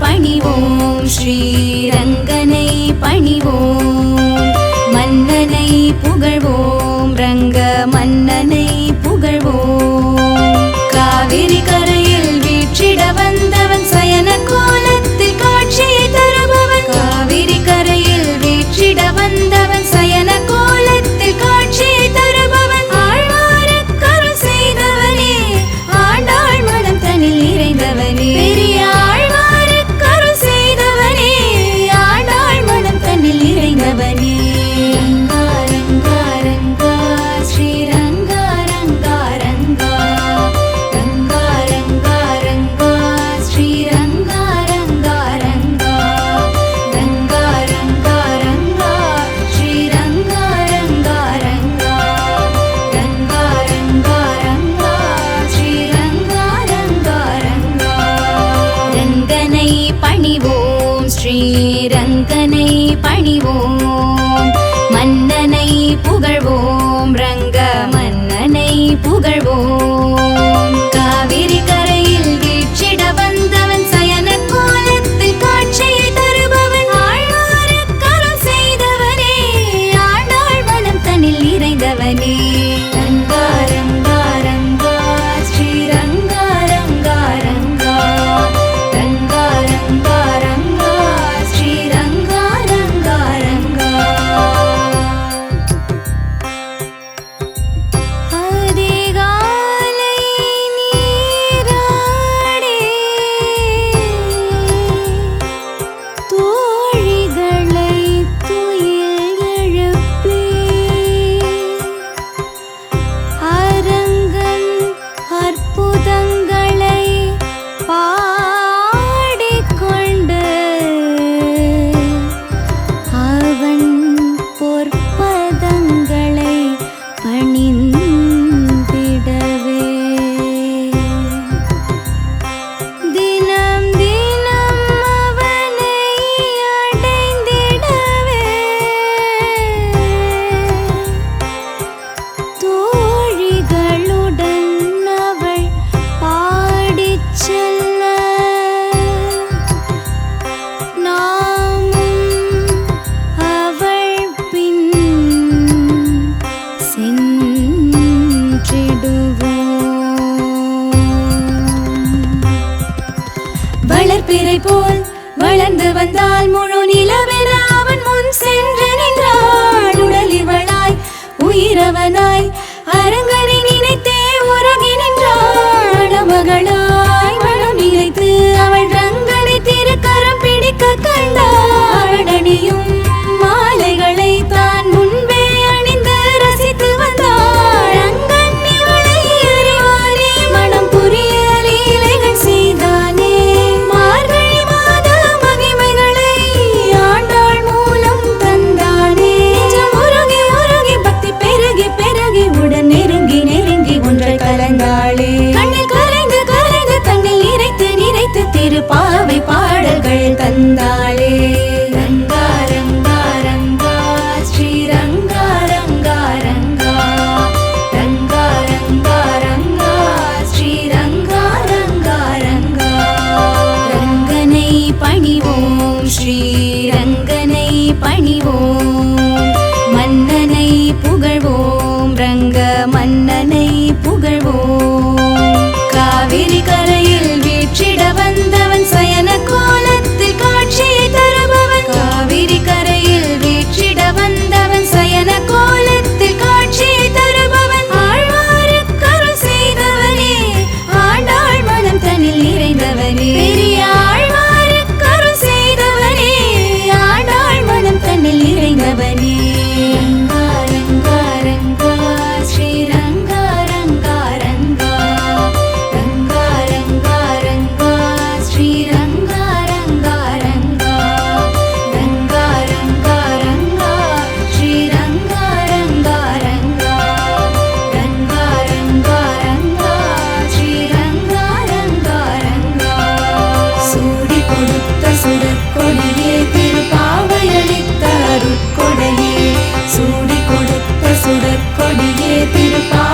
பணிவோம். ஸ்ரீரங்கனை பணிவோம். மன்னனை புகழ்வோம். ரங்கனை பணிவோம் மன்னனை புகழ்வோம் ரங்க மன்னனை புகழ்வோம். பணிந்த பிறை போல் வளர்ந்து வந்தால் முழு நிலவே Evil. Bye.